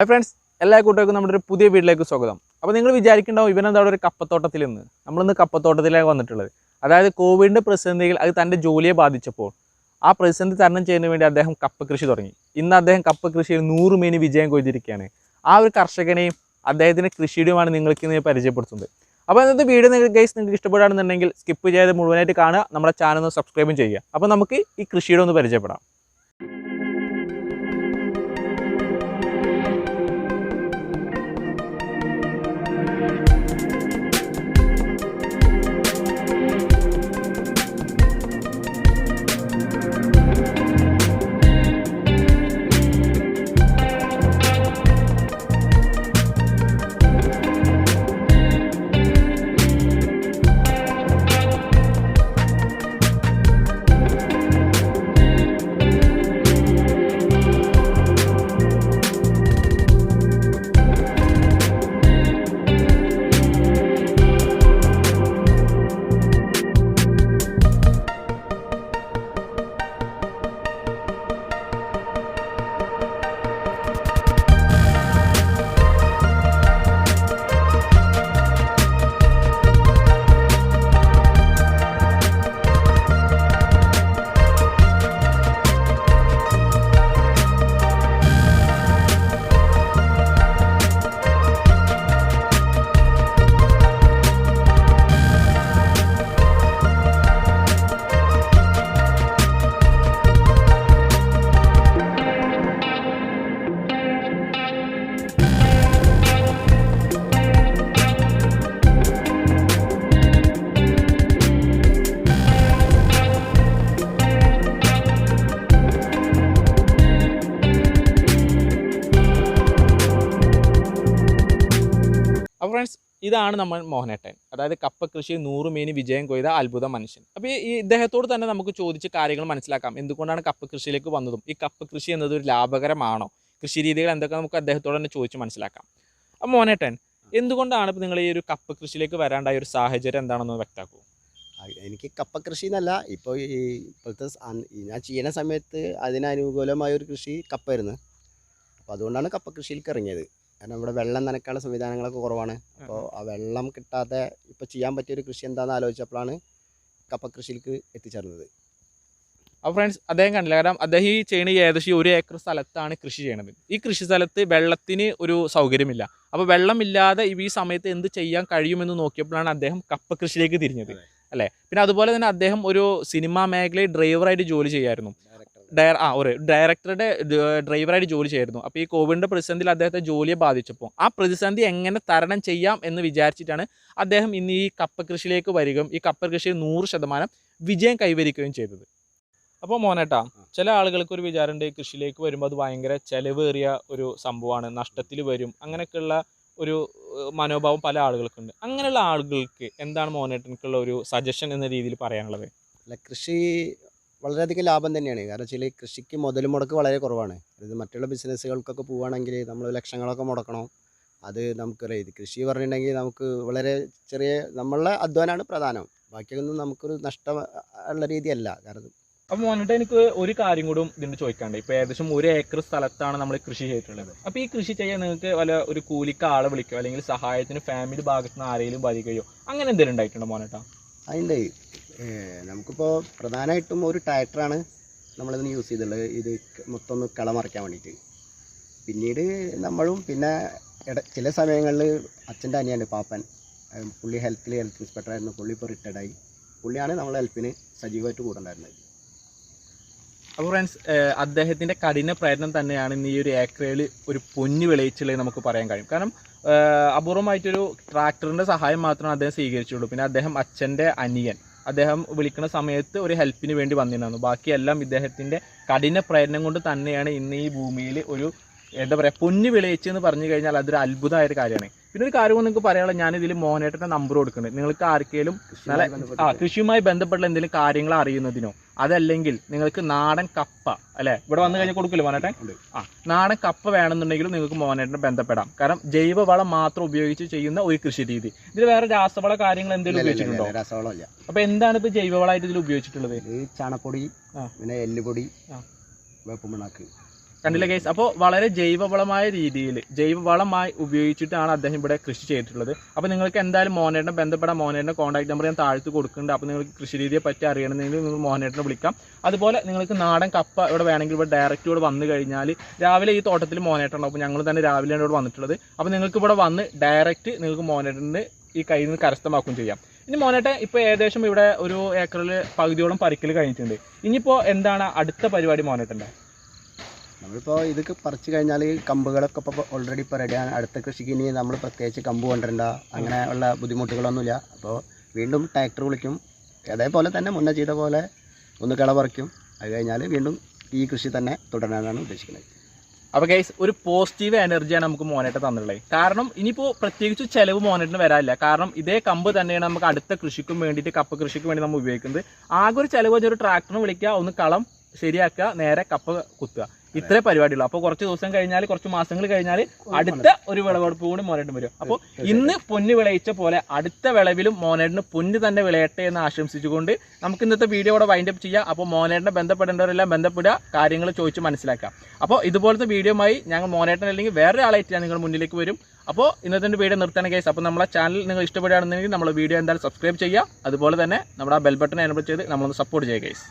Hi friends എല്ലാ കൂട്ടുകാർക്കും നമ്മുടെ ഒരു പുതിയ വീട്ടിലേക്ക് സ്വാഗതം. അപ്പോൾ നിങ്ങൾ വിചാരിക്കുന്നുണ്ടാവും ഇവനെന്താ അവിടെ ഒരു കപ്പത്തോട്ടത്തിൽ നിന്ന് നമ്മളിന്ന് കപ്പത്തോട്ടത്തിലേക്ക് വന്നിട്ടുള്ളത്. അതായത് കോവിഡിന്റെ പ്രതിസന്ധിയിൽ അത് തന്റെ ജോലിയെ ബാധിച്ചപ്പോൾ ആ പ്രതിസന്ധി തരണം ചെയ്യുന്നതിന് വേണ്ടി അദ്ദേഹം കപ്പ കൃഷി തുടങ്ങി. ഇന്ന് അദ്ദേഹം കപ്പ കൃഷിയിൽ നൂറ് മേനി വിജയം കൊയ്തിരിക്കുകയാണ്. ആ ഒരു കർഷകനെയും അദ്ദേഹത്തിന്റെ കൃഷിയുടെയുമാണ് നിങ്ങൾക്ക് ഇന്ന് പരിചയപ്പെടുത്തുന്നത്. അപ്പോൾ ഇന്നത്തെ വീഡിയോ നിങ്ങൾ ഗൈസ് നിങ്ങൾക്ക് ഇഷ്ടപ്പെടുകയാണെന്നുണ്ടെങ്കിൽ സ്കിപ്പ് ചെയ്ത് മുഴുവനായിട്ട് കാണുക. നമ്മുടെ ചാനൽ ഒന്ന് സബ്സ്ക്രൈബും ചെയ്യുക. അപ്പോൾ നമുക്ക് ഈ കൃഷിയുടെ ഒന്ന് പരിചയപ്പെടാം. അപ്പോൾ ഫ്രണ്ട്സ് ഇതാണ് നമ്മൾ മോഹനേട്ടൻ. അതായത് കപ്പ കൃഷി നൂറ് മേനി വിജയം കൊയ്ത അത്ഭുത മനുഷ്യൻ. അപ്പോൾ ഈ ഇദ്ദേഹത്തോട് തന്നെ നമുക്ക് ചോദിച്ച് കാര്യങ്ങൾ മനസ്സിലാക്കാം. എന്തുകൊണ്ടാണ് കപ്പ കൃഷിയിലേക്ക് വന്നതും? ഈ കപ്പ കൃഷി എന്നത് ഒരു ലാഭകരമാണോ? കൃഷി രീതികൾ എന്തൊക്കെ നമുക്ക് അദ്ദേഹത്തോട് തന്നെ ചോദിച്ച് മനസ്സിലാക്കാം. അപ്പോൾ മോഹനേട്ടൻ എന്തുകൊണ്ടാണ് ഇപ്പോൾ നിങ്ങൾ ഈ ഒരു കപ്പ കൃഷിയിലേക്ക് വരാണ്ടായ ഒരു സാഹചര്യം എന്താണെന്ന് വ്യക്തമാക്കൂ? എനിക്ക് കപ്പ കൃഷി എന്നല്ല ഇപ്പോൾ ഈ ഇപ്പോഴത്തെ ഞാൻ ചെയ്യുന്ന സമയത്ത് അതിനനുകൂലമായ ഒരു കൃഷി കപ്പായിരുന്നു അപ്പോൾ അതുകൊണ്ടാണ് കപ്പ കൃഷിയിലേക്ക് ഇറങ്ങിയത്. കാരണം ഇവിടെ വെള്ളം നനയ്ക്കാനുള്ള സംവിധാനങ്ങളൊക്കെ കുറവാണ്. അപ്പോൾ ആ വെള്ളം കിട്ടാതെ ഇപ്പോൾ ചെയ്യാൻ പറ്റിയൊരു കൃഷി എന്താണെന്ന് ആലോചിച്ചപ്പോഴാണ് കപ്പ കൃഷിയിലേക്ക് എത്തിച്ചേർന്നത്. അപ്പോൾ ഫ്രണ്ട്സ് അദ്ദേഹം കണ്ടില്ല. കാരണം അദ്ദേഹം ഈ ചെയ്യുന്ന ഏകദേശം ഒരു ഏക്കർ സ്ഥലത്താണ് കൃഷി ചെയ്യണത് ഈ കൃഷി സ്ഥലത്ത് വെള്ളത്തിന് ഒരു സൗകര്യമില്ല. അപ്പോൾ വെള്ളമില്ലാതെ ഈ- ഈ സമയത്ത് എന്ത് ചെയ്യാൻ കഴിയുമെന്ന് നോക്കിയപ്പോഴാണ് അദ്ദേഹം കപ്പ കൃഷിയിലേക്ക് തിരിഞ്ഞത് അല്ലേ? പിന്നെ അതുപോലെ തന്നെ അദ്ദേഹം ഒരു സിനിമാ മേഖലയിൽ ഡ്രൈവറായിട്ട് ജോലി ചെയ്യായിരുന്നു. ഡയർ ആ ഒരു ഡയറക്ടറുടെ ഡ്രൈവറായിട്ട് ജോലി ചെയ്യായിരുന്നു അപ്പോൾ ഈ കോവിഡിന്റെ പ്രതിസന്ധിയിൽ അദ്ദേഹത്തെ ജോലിയെ ബാധിച്ചപ്പോൾ. ആ പ്രതിസന്ധി എങ്ങനെ തരണം ചെയ്യാം എന്ന് വിചാരിച്ചിട്ടാണ് അദ്ദേഹം ഇന്ന് ഈ കപ്പ കൃഷിയിലേക്ക് വരികയും ഈ കപ്പ കൃഷിയിൽ നൂറ് ശതമാനം വിജയം കൈവരിക്കുകയും ചെയ്തത്. അപ്പോൾ മോനേട്ടാ ചില ആളുകൾക്ക് ഒരു വിചാരമുണ്ട് കൃഷിയിലേക്ക് വരുമ്പോൾ അത് ഭയങ്കര ചിലവേറിയ ഒരു സംഭവമാണ് നഷ്ടത്തിൽ വരും. അങ്ങനെയൊക്കെയുള്ള ഒരു മനോഭാവം പല ആളുകൾക്കുണ്ട്. അങ്ങനെയുള്ള ആളുകൾക്ക് എന്താണ് മോനേട്ടനിക്കുള്ള ഒരു സജഷൻ എന്ന രീതിയിൽ പറയാനുള്ളത്? അല്ല കൃഷി വളരെയധികം ലാഭം തന്നെയാണ്. കാരണം വെച്ചാൽ കൃഷിക്ക് മുതൽ മുടക്ക് വളരെ കുറവാണ്. അതായത് മറ്റുള്ള ബിസിനസ്സുകൾക്കൊക്കെ പോവുകയാണെങ്കിൽ നമ്മൾ ലക്ഷങ്ങളൊക്കെ മുടക്കണം. അത് നമുക്കറിയാം ഇത് കൃഷി പറഞ്ഞിട്ടുണ്ടെങ്കിൽ നമുക്ക് വളരെ ചെറിയ നമ്മളുടെ അധ്വാനമാണ് പ്രധാനം. ബാക്കിയൊന്നും നമുക്കൊരു നഷ്ടം ഉള്ള രീതിയല്ല. കാരണം അപ്പോൾ വന്നിട്ട് എനിക്ക് ഒരു കാര്യം കൂടി ഇതിന് ചോദിക്കാണ്ട് ഇപ്പൊ ഏകദേശം ഒരു ഏക്കർ സ്ഥലത്താണ് നമ്മൾ കൃഷി ചെയ്തിട്ടുള്ളത്. അപ്പോൾ ഈ കൃഷി ചെയ്യാൻ നിങ്ങൾക്ക് വല്ല ഒരു കൂലിക്ക് ആളെ വിളിക്കുകയോ അല്ലെങ്കിൽ സഹായത്തിന് ഫാമിലി ഭാഗത്തുനിന്ന് ആരെങ്കിലും വരികയോ? അങ്ങനെ എന്തെങ്കിലും ഉണ്ടായിട്ടുണ്ടോ മോനേട്ടാ? അതിന്റെ നമുക്കിപ്പോൾ പ്രധാനമായിട്ടും ഒരു ട്രാക്ടറാണ് നമ്മളിതിന് യൂസ് ചെയ്തിട്ടുള്ളത്. ഇത് മൊത്തം ഒന്ന് കളമറിക്കാൻ വേണ്ടിയിട്ട്. പിന്നീട് നമ്മളും പിന്നെ ഇട ചില സമയങ്ങളിൽ അച്ഛന്റെ അനിയാണ് പാപ്പൻ. പുള്ളി ഹെൽത്തിൽ ഹെൽത്ത് ഇൻസ്പെക്ടർ ആയിരുന്നു. പുള്ളി ഇപ്പോൾ റിട്ടയർഡായി പുള്ളിയാണ് നമ്മളെ ഹെൽപ്പിന് സജീവമായിട്ട് കൂടുണ്ടായിരുന്നത്. അപ്പോൾ ഫ്രണ്ട്സ് അദ്ദേഹത്തിന്റെ കഠിന പ്രയത്നം തന്നെയാണ് ഇന്ന് ഈ ഒരു ഏക്കറയിൽ ഒരു പൊന്നു വിളയിച്ചുള്ളത് നമുക്ക് പറയാൻ കഴിയും. കാരണം അപൂർവമായിട്ടൊരു ട്രാക്ടറിന്റെ സഹായം മാത്രമാണ് അദ്ദേഹം സ്വീകരിച്ചുള്ളൂ പിന്നെ അദ്ദേഹം അച്ഛന്റെ അനിയൻ. അദ്ദേഹം വിളിക്കുന്ന സമയത്ത് ഒരു ഹെൽപ്പിന് വേണ്ടി വന്നിരുന്നു. ബാക്കിയെല്ലാം ഇദ്ദേഹത്തിന്റെ കഠിന പ്രയത്നം കൊണ്ട് തന്നെയാണ് ഇന്ന് ഈ ഭൂമിയിൽ ഒരു എന്താ പറയുക പൊന്നു വിളയിച്ച് എന്ന് പറഞ്ഞു കഴിഞ്ഞാൽ അതൊരു അത്ഭുതമായ ഒരു കാര്യമാണ്. പിന്നെ ഒരു കാര്യം നിങ്ങൾക്ക് പറയാനുള്ളത് ഞാൻ ഇതിൽ മോഹനേട്ടന്റെ നമ്പർ കൊടുക്കുന്നുണ്ട്. നിങ്ങൾക്ക് ആർക്കെങ്കിലും നല്ല ആ കൃഷിയുമായി ബന്ധപ്പെട്ട എന്തെങ്കിലും കാര്യങ്ങൾ അറിയുന്നതിനോ അതല്ലെങ്കിൽ നിങ്ങൾക്ക് നാടൻ കപ്പ അല്ലെ? ഇവിടെ വന്നു കഴിഞ്ഞാൽ കൊടുക്കില്ല മോനേട്ടൻ ആ നാടൻ കപ്പ വേണമെന്നുണ്ടെങ്കിലും നിങ്ങൾക്ക് മോനേട്ടനെ ബന്ധപ്പെടാം. കാരണം ജൈവവളം മാത്രം ഉപയോഗിച്ച് ചെയ്യുന്ന ഒരു കൃഷി രീതി. ഇതിൽ വേറെ രാസവള കാര്യങ്ങൾ എന്തെങ്കിലും ഉപയോഗിച്ചിട്ടുണ്ടോ? രാസവളമില്ല. അപ്പൊ എന്താണ് ഇപ്പൊ ജൈവവളമായിട്ട് ഇതിൽ ഉപയോഗിച്ചിട്ടുള്ളത്? ചാണപ്പൊടി. പിന്നെ എല്ലുപൊടി ആ. കണ്ടില്ല ഗൈസ് അപ്പോൾ വളരെ ജൈവവളമായ രീതിയിൽ ജൈവവളമായി ഉപയോഗിച്ചിട്ടാണ് അദ്ദേഹം ഇവിടെ കൃഷി ചെയ്തിട്ടുള്ളത്. അപ്പോൾ നിങ്ങൾക്ക് എന്തായാലും മോനേട്ടനെ ബന്ധപ്പെടാൻ മോനേട്ടന്റെ കോൺടാക്ട് നമ്പർ ഞാൻ താഴ്ത്ത് കൊടുക്കുന്നുണ്ട്. അപ്പോൾ നിങ്ങൾക്ക് കൃഷി രീതിയെ പറ്റി അറിയണമെങ്കിൽ നിങ്ങൾ മോനേട്ടനെ വിളിക്കാം. അതുപോലെ നിങ്ങൾക്ക് നാടൻ കപ്പ ഇവിടെ വേണമെങ്കിൽ ഇവിടെ ഡയറക്റ്റ് ഇവിടെ വന്നു കഴിഞ്ഞാൽ രാവിലെ ഈ തോട്ടത്തിൽ മോനേട്ടുണ്ടാവും അപ്പോൾ ഞങ്ങൾ തന്നെ രാവിലെയാണ് ഇവിടെ വന്നിട്ടുള്ളത്. അപ്പോൾ നിങ്ങൾക്ക് ഇവിടെ വന്ന് ഡയറക്റ്റ് നിങ്ങൾക്ക് മോനേട്ടന്റെ ഈ കയ്യിൽ നിന്ന് കരസ്ഥമാക്കുകയും ചെയ്യാം. ഇനി മോനേട്ടെ ഇപ്പോൾ ഏകദേശം ഇവിടെ ഒരു ഏക്കറിൽ പകുതിയോളം പറിക്കൽ കഴിഞ്ഞിട്ടുണ്ട്. ഇനിയിപ്പോൾ എന്താണ് അടുത്ത പരിപാടി മോനേട്ടന്റെ നമ്മളിപ്പോൾ ഇതൊക്കെ പറിച്ചു കഴിഞ്ഞാൽ കമ്പുകളൊക്കെ ഇപ്പോൾ ഓൾറെഡി ഇപ്പോൾ റെഡിയാണ് അടുത്ത കൃഷിക്ക് ഇനി നമ്മൾ പ്രത്യേകിച്ച് കമ്പ് കൊണ്ടുവരണ്ട അങ്ങനെ ഉള്ള ബുദ്ധിമുട്ടുകളൊന്നുമില്ല. അപ്പോൾ വീണ്ടും ട്രാക്ടർ വിളിക്കും. അതേപോലെ തന്നെ മുന്നേ ചെയ്ത പോലെ ഒന്ന് കള പറിക്കും. അത് കഴിഞ്ഞാൽ വീണ്ടും ഈ കൃഷി തന്നെ തുടരാനാണ് ഉദ്ദേശിക്കുന്നത്. അപ്പോൾ ഗൈസ് ഒരു പോസിറ്റീവ് എനർജിയാണ് നമുക്ക് മോനേട്ട തന്നിട്ടുള്ളത്. കാരണം ഇനിയിപ്പോൾ പ്രത്യേകിച്ച് ചിലവ് മോനേട്ടിന് വരാനില്ല. കാരണം ഇതേ കമ്പ് തന്നെയാണ് നമുക്ക് അടുത്ത കൃഷിക്കും വേണ്ടിയിട്ട് കപ്പ കൃഷിക്കും വേണ്ടി നമ്മൾ ഉപയോഗിക്കുന്നത്. ആകെ ഒരു ചിലവ് ഒരു ട്രാക്ടറിന് വിളിക്കുക ഒന്ന് കളം ശരിയാക്കുക നേരെ കപ്പ കുത്തുക. ഇത്രേ പരിപാടിയുള്ളൂ. അപ്പോൾ കുറച്ച് ദിവസം കഴിഞ്ഞാൽ കുറച്ച് മാസങ്ങൾ കഴിഞ്ഞാൽ അടുത്ത ഒരു വിളവെടുപ്പ് കൂടി മോനേട്ടൻ വരും. അപ്പോൾ ഇന്ന് പൊന്ന് വിളയിച്ച പോലെ അടുത്ത വിളവിലും മോനേട്ടന് പൊന്ന് തന്നെ വിളയട്ടെ എന്ന് ആശംസിച്ചുകൊണ്ട് നമുക്ക് ഇന്നത്തെ വീഡിയോ ഇവിടെ വൈൻഡ് അപ്പ് ചെയ്യാം. അപ്പോൾ മോനേട്ടനെ ബന്ധപ്പെടേണ്ടവരെല്ലാം ബന്ധപ്പെടുക കാര്യങ്ങൾ ചോദിച്ച് മനസ്സിലാക്കാം. അപ്പോൾ ഇതുപോലത്തെ വീഡിയോമായി ഞങ്ങൾ മോനേട്ടൻ അല്ലെങ്കിൽ വേറെ ആളായിട്ട് ഞാൻ നിങ്ങളുടെ മുന്നിലേക്ക് വരും. അപ്പോൾ ഇന്നത്തെ വീഡിയോ നിർത്തണം കേസ് അപ്പോൾ നമ്മളെ ചാനൽ നിങ്ങൾ ഇഷ്ടപ്പെടുകയാണെന്നുണ്ടെങ്കിൽ നമ്മളെ വീഡിയോ എന്തായാലും സബ്സ്ക്രൈബ് ചെയ്യുക. അതുപോലെ തന്നെ നമ്മുടെ ആ ബെൽ ബട്ടൺ എനബിൾ ചെയ്ത് നമ്മളൊന്ന് സപ്പോർട്ട് ചെയ്യുക കേസ്